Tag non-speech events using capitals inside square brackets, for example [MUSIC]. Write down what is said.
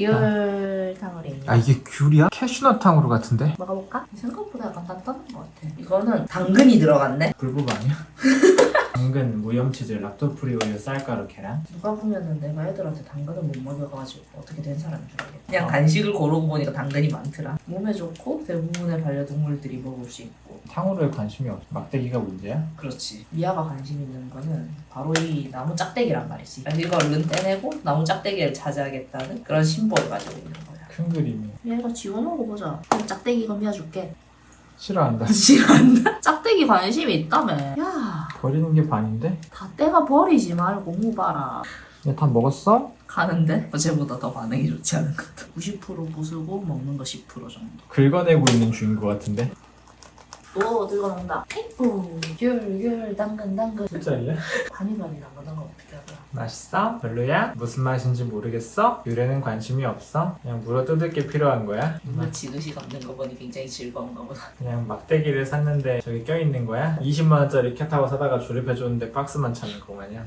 열탕으로 아 이게 귤이야? 캐슈넛탕으로 같은데? 먹어볼까? 생각보다 약간 단단한 것 같아. 이거는 당근이 들어갔네? 불법 아니야? [LAUGHS] 무염치즈, 락토프리 우유, 쌀가루, 계란 누가 보면은 내가 애들한테 당근을 못 먹여가지고 어떻게 된 사람인 줄 알겠다. 그냥 어. 간식을 고르고 보니까 당근이 많더라. 몸에 좋고 대부분의 반려동물들이 먹을 수 있고. 탕후루에 관심이 없어 막대기가 문제야? 그렇지. 미아가 관심 있는 거는 바로 이 나무 짝대기란 말이지. 이걸 얼른 떼내고 나무 짝대기를 차지하겠다는 그런 심보를 가지고 있는 거야. 큰 그림이 미아가 지워 먹어보자. 그럼 짝대기 이거 미아 줄게. 싫어한다 [LAUGHS] 싫어한다? 짝대기 관심이 있다며. 야, 버리는 게 반인데? 다 떼가 버리지 말고 무봐라. 얘 다 먹었어? 가는데 어제보다 더 반응이 좋지 않은 것 같아. 90% 부수고 먹는 거 10% 정도. 긁어내고 있는 중인 것 같은데? 오 들어간다. 오, 귤귤 당근 당근. 술자리야? 반이 반이 당근 당근 어떻게 하더라? 맛있어? 별로야? 무슨 맛인지 모르겠어? 귤에는 관심이 없어? 그냥 물어 뜯을 게 필요한 거야? 뭔가 지그시 감는 거 보니 굉장히 즐거운가 보다. [LAUGHS] 그냥 막대기를 샀는데 저기 껴있는 거야? 20만원짜리 캣타워 사다가 조립해줬는데 박스만 차는 거 마냥